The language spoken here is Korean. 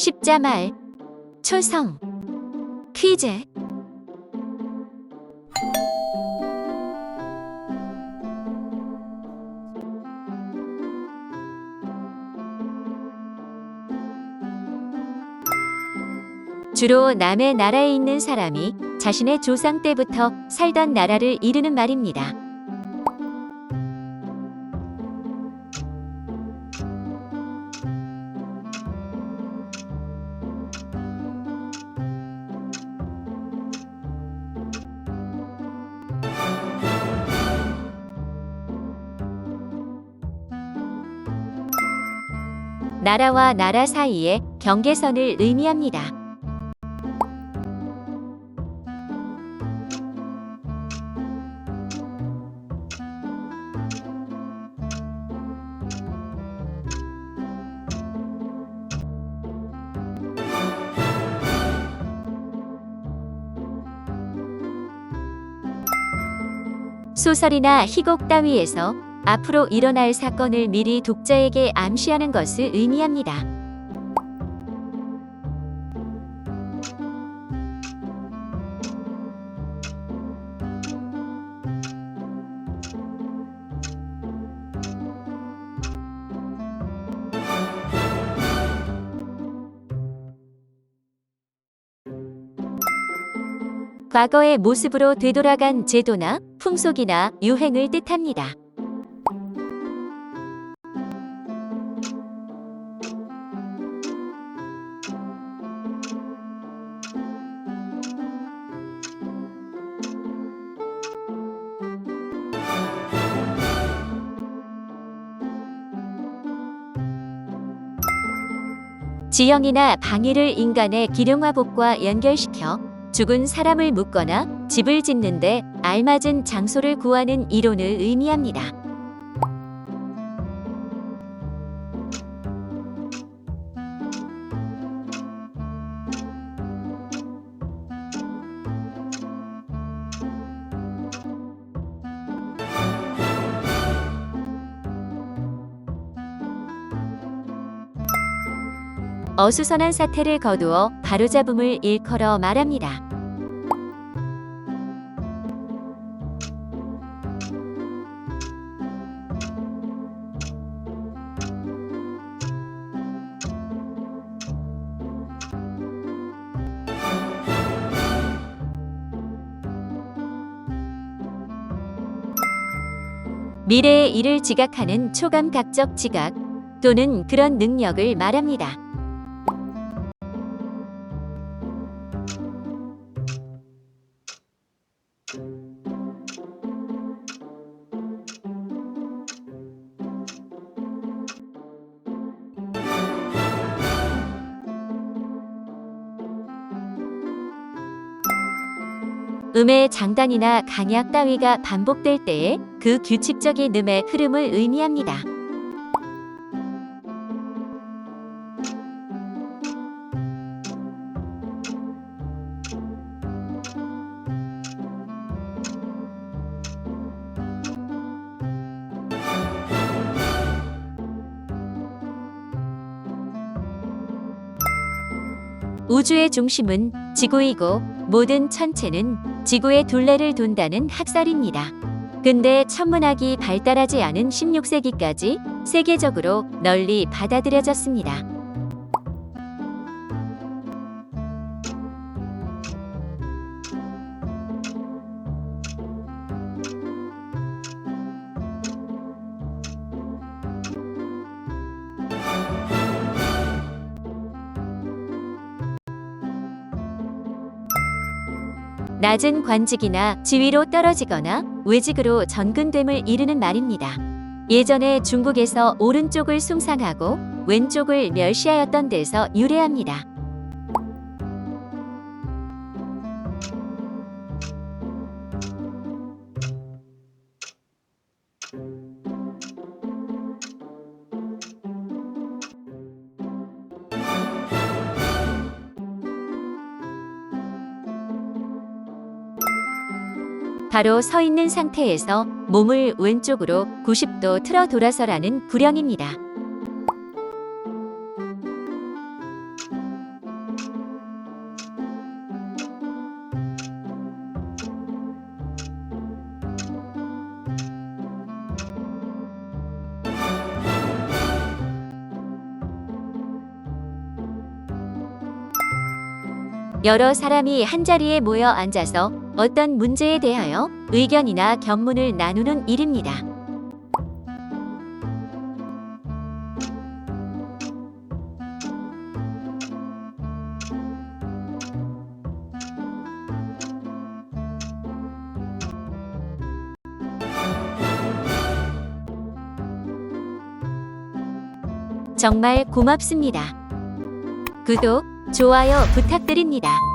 십자말, 초성, 퀴즈. 주로 남의 나라에 있는 사람이 자신의 조상 때부터 살던 나라를 이르는 말입니다. 나라와 나라 사이의 경계선을 의미합니다. 소설이나 희곡 따위에서 앞으로 일어날 사건을 미리 독자에게 암시하는 것을 의미합니다. 과거의 모습으로 되돌아간 제도나 풍속이나 유행을 뜻합니다. 지형이나 방위를 인간의 기룡화복과 연결시켜 죽은 사람을 묻거나 집을 짓는데 알맞은 장소를 구하는 이론을 의미합니다. 어수선한 사태를 거두어 바로잡음을 일컬어 말합니다. 미래의 일을 지각하는 초감각적 지각 또는 그런 능력을 말합니다. 음의 장단이나 강약 따위가 반복될 때에 그 규칙적인 음의 흐름을 의미합니다. 우주의 중심은 지구이고 모든 천체는 지구의 둘레를 돈다는 학설입니다. 근데 천문학이 발달하지 않은 16세기까지 세계적으로 널리 받아들여졌습니다. 낮은 관직이나 지위로 떨어지거나 외직으로 전근됨을 이르는 말입니다. 예전에 중국에서 오른쪽을 숭상하고 왼쪽을 멸시하였던 데서 유래합니다. 바로 서 있는 상태에서 몸을 왼쪽으로 90도 틀어 돌아서라는 불령입니다. 여러 사람이 한자리에 모여 앉아서 어떤 문제에 대하여 의견이나 견문을 나누는 일입니다. 정말 고맙습니다. 구독, 좋아요 부탁드립니다.